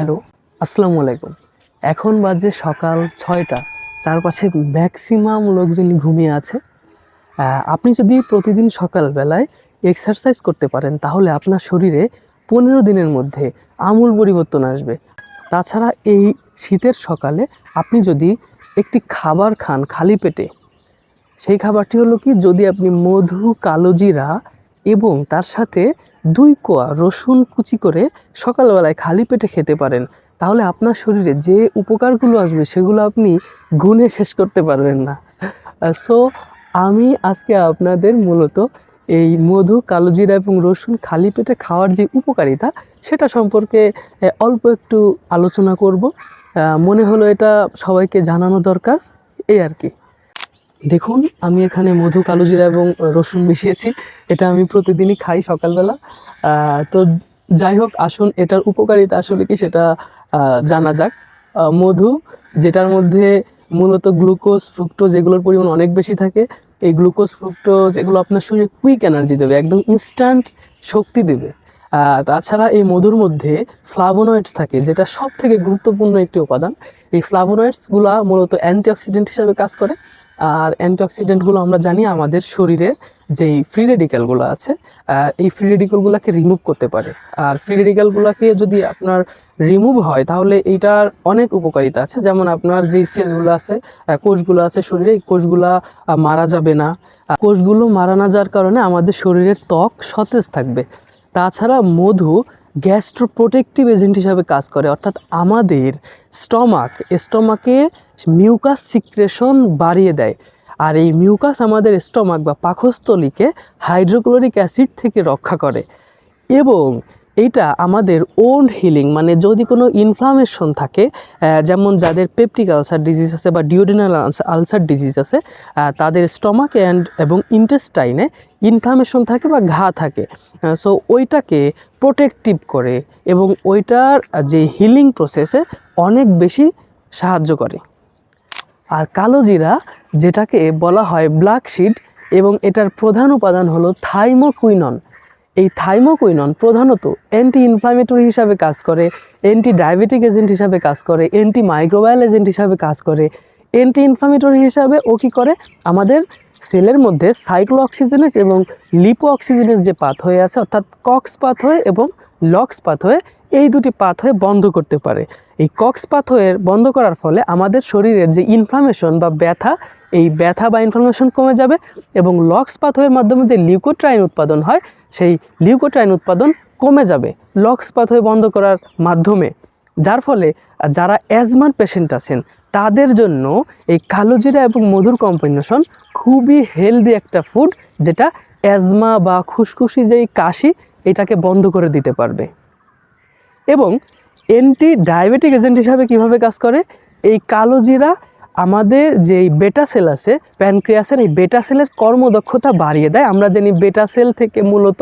Hello, আসসালামু আলাইকুম। এখন বাজে সকাল ছয়টা, চারপাশে ম্যাক্সিমাম লোকজনই ঘুমিয়ে আছে। আপনি যদি প্রতিদিন সকালবেলায় এক্সারসাইজ করতে পারেন, তাহলে আপনার শরীরে পনেরো দিনের মধ্যে আমূল পরিবর্তন আসবে। তাছাড়া এই শীতের সকালে আপনি যদি একটি খাবার খান খালি পেটে, সেই খাবারটি হলো কি, যদি আপনি মধু, কালোজিরা এবং তার সাথে দুই কোয়া রসুন কুচি করে সকালবেলায় খালি পেটে খেতে পারেন। তাহলে আপনার শরীরে যে উপকারগুলো আসবে, সেগুলো আপনি গুণে শেষ করতে পারবেন না। সো আমি আজকে আপনাদের মূলত এই মধু কালোজিরা এবং রসুন খালি পেটে খাওয়ার যে উপকারিতা, সেটা সম্পর্কে অল্প একটু আলোচনা করব। মনে হলো এটা সবাইকে জানানো দরকার, এই আর কি। দেখুন, আমি এখানে মধু কালোজিরা এবং রসুন মিশিয়েছি। এটা আমি প্রতিদিনই খাই সকালবেলা। তো যাই হোক, আসুন, এটার উপকারিতা আসলে কি সেটা জানা যাক। মধু, যেটার মধ্যে মূলত গ্লুকোজ, ফ্রুক্টোজ এগুলোর পরিমাণ অনেক বেশি থাকে, এই গ্লুকোজ, ফ্রুক্টোজ এগুলো আপনার শরীরে কুইক এনার্জি দেবে, একদম ইনস্ট্যান্ট শক্তি দেবে। তাছাড়া এই মধুর মধ্যে ফ্লাভোনয়েডস থাকে, যেটা সব থেকে গুরুত্বপূর্ণ একটি উপাদান। এই ফ্লাভোনয়েডসগুলা মূলত অ্যান্টিঅক্সিডেন্ট হিসাবে কাজ করে। আর অ্যান্টিঅক্সিডেন্টগুলো আমরা জানি আমাদের শরীরের যেই ফ্রি রেডিক্যালগুলো আছে এই ফ্রি রেডিক্যালগুলোকে রিমুভ করতে পারে। আর ফ্রি রেডিক্যালগুলোকে যদি আপনার রিমুভ হয়, তাহলে এইটার অনেক উপকারিতা আছে। যেমন আপনার যেই সেলগুলো আছে কোষগুলো আছে শরীরে, এই কোষগুলা মারা যাবে না। কোষগুলো মারা না যাওয়ার কারণে আমাদের শরীরের ত্বক সতেজ থাকবে। তাছাড়া মধু গ্যাস্ট্রো প্রোটেক্টিভ এজেন্ট হিসাবে কাজ করে, অর্থাৎ আমাদের স্টমাক স্টমাকে মিউকাস সিক্রেশন বাড়িয়ে দেয়। আর এই মিউকাস আমাদের স্টমাক বা পাকস্থলীকে হাইড্রোক্লোরিক অ্যাসিড থেকে রক্ষা করে। এবং এইটা আমাদের ওন হিলিং মানে যদি কোনো ইনফ্লামেশন থাকে যেমন যাদের পেপটিক আলসার ডিজিজ আছে বা ডিওডিনাল আলসার ডিজিজ আছে তাদের স্টমাক অ্যান্ড এবং ইন্টেস্টাইনে ইনফ্লামেশন থাকে বা ঘা থাকে। সো ওইটাকে প্রোটেক্টিভ করে এবং ওইটার যে হিলিং প্রসেসে অনেক বেশি সাহায্য করে। আর কালো জিরা যেটাকে বলা হয় ব্ল্যাক শিড এবং এটার প্রধান উপাদান হলো থাইমোকুইনন এই থাইমোকুইনন প্রধানত অ্যান্টি ইনফ্লামেটরি হিসাবে কাজ করে অ্যান্টি ডায়াবেটিক এজেন্ট হিসাবে কাজ করে অ্যান্টি মাইক্রোবায়াল এজেন্ট হিসাবে কাজ করে। অ্যান্টি ইনফ্লামেটরি হিসাবে ও কী করে? আমাদের সেলের মধ্যে সাইক্লো অক্সিজেনেস এবং লিপো অক্সিজেনেস যে পাথ হয়ে আছে, অর্থাৎ কক্স পাথ হয়ে এবং লক্স পাথ হয়ে এই দুটি পাথ হয়ে বন্ধ করতে পারে। এই কক্স পাথ হয়ে বন্ধ করার ফলে আমাদের শরীরের যে ইনফ্লামেশন বা ব্যথা এই ব্যথা বা ইনফ্লামেশন কমে যাবে এবং লক্স পাথওয়ের মাধ্যমে যে লিউকোট্রাইন উৎপাদন হয়, সেই লিউকোট্রাইন উৎপাদন কমে যাবে লক্স পাথওয়ে বন্ধ করার মাধ্যমে। যার ফলে যারা অ্যাজমার পেশেন্ট আছেন, তাদের জন্য এই কালোজিরা এবং মধুর কম্বিনেশন খুবই হেলদি একটা ফুড যেটা অ্যাজমা বা খুশখুশি যেই কাশি, এটাকে বন্ধ করে দিতে পারবে। এবং অ্যান্টি ডায়াবেটিক এজেন্ট হিসাবে কীভাবে কাজ করে? এই কালো জিরা আমাদের যেই বেটা সেল আছে প্যানক্রিয়াসের এই বেটা সেলের কর্মদক্ষতা বাড়িয়ে দেয়। আমরা জানি বেটা সেল থেকে মূলত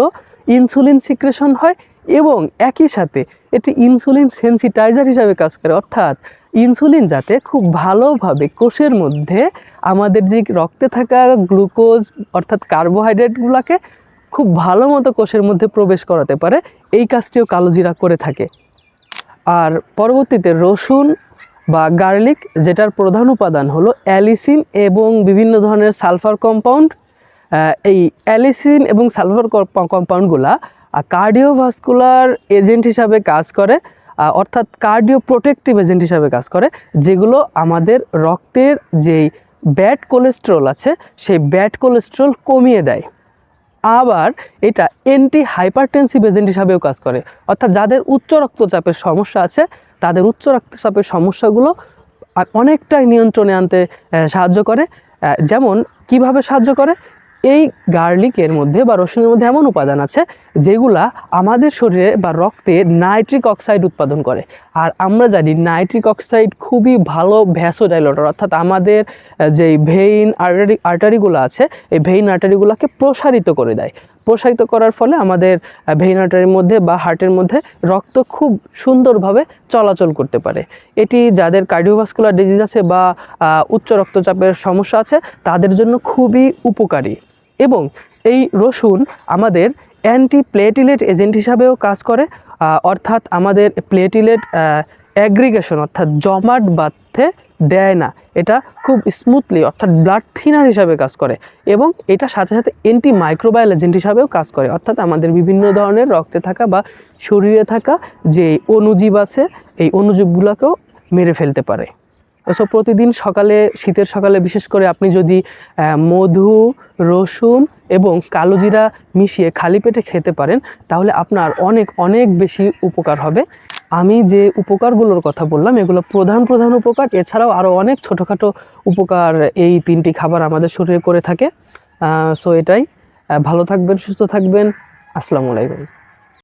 ইনসুলিন সিক্রেশন হয় এবং একই সাথে এটি ইনসুলিন সেন্সিটাইজার হিসাবে কাজ করে। অর্থাৎ ইনসুলিন যাতে খুব ভালোভাবে কোষের মধ্যে আমাদের যে রক্তে থাকা গ্লুকোজ অর্থাৎ কার্বোহাইড্রেটগুলোকে খুব ভালো মতো কোষের মধ্যে প্রবেশ করাতে পারে, এই কাজটিও কালোজিরা করে থাকে। আর পরবর্তীতে রসুন বা গার্লিক, যেটার প্রধান উপাদান হলো অ্যালিসিন এবং বিভিন্ন ধরনের সালফার কম্পাউন্ড। এই অ্যালিসিন এবং সালফার কম্পাউন্ডগুলা কার্ডিওভাস্কুলার এজেন্ট হিসাবে কাজ করে অর্থাৎ কার্ডিও প্রোটেক্টিভ এজেন্ট হিসাবে কাজ করে, যেগুলো আমাদের রক্তের যেই ব্যাড কোলেস্ট্রল আছে, সেই ব্যাড কোলেস্ট্রল কমিয়ে দেয়। আবার এটা অ্যান্টি হাইপারটেন্সিভ এজেন্ট হিসাবেও কাজ করে। অর্থাৎ যাদের উচ্চ রক্তচাপের সমস্যা আছে, তাদের উচ্চ রক্তচাপের সমস্যাগুলো আর অনেকটাই নিয়ন্ত্রণে আনতে সাহায্য করে। যেমন কীভাবে সাহায্য করে? এই গার্লিকের মধ্যে বা রসুনের মধ্যে এমন উপাদান আছে যেগুলা আমাদের শরীরে বা রক্তে নাইট্রিক অক্সাইড উৎপাদন করে। আর আমরা জানি নাইট্রিক অক্সাইড খুবই ভালো ভ্যাসোডাইলটার অর্থাৎ আমাদের যেই ভেইন আর্টারি, আর্টারিগুলো আছে, এই ভেইন আর্টারিগুলোকে প্রসারিত করে দেয়। প্রসারিত করার ফলে আমাদের ভেইন মধ্যে বা হার্টের মধ্যে রক্ত খুব সুন্দরভাবে চলাচল করতে পারে। এটি যাদের কার্ডিওভাস্কুলার ডিজিজ আছে বা উচ্চ রক্তচাপের সমস্যা আছে, তাদের জন্য খুবই উপকারী। এবং এই রসুন আমাদের অ্যান্টি প্লেটিলেট এজেন্ট হিসাবেও কাজ করে অর্থাৎ আমাদের প্লেটিলেট অ্যাগ্রিগেশন অর্থাৎ জমাট বাঁধতে দেয় না। এটা খুব স্মুথলি অর্থাৎ ব্লাড থিনার হিসাবে কাজ করে এবং এটা সাথে সাথে অ্যান্টি মাইক্রোবায়াল এজেন্ট হিসাবেও কাজ করে। অর্থাৎ আমাদের বিভিন্ন ধরনের রক্তে থাকা বা শরীরে থাকা যে অণুজীব আছে, এই অণুজীবগুলোকেও মেরে ফেলতে পারে। সো প্রতিদিন সকালে, শীতের সকালে বিশেষ করে আপনি যদি মধু, রসুন এবং কালো জিরা মিশিয়ে খালি পেটে খেতে পারেন, তাহলে আপনার অনেক অনেক বেশি উপকার হবে। আমি যে উপকারগুলোর কথা বললাম, এগুলো প্রধান প্রধান উপকার। এছাড়াও আরও অনেক ছোটোখাটো উপকার এই তিনটি খাবার আমাদের শরীরে করে থাকে। সো এটাই। ভালো থাকবেন, সুস্থ থাকবেন। আসসালামু আলাইকুম।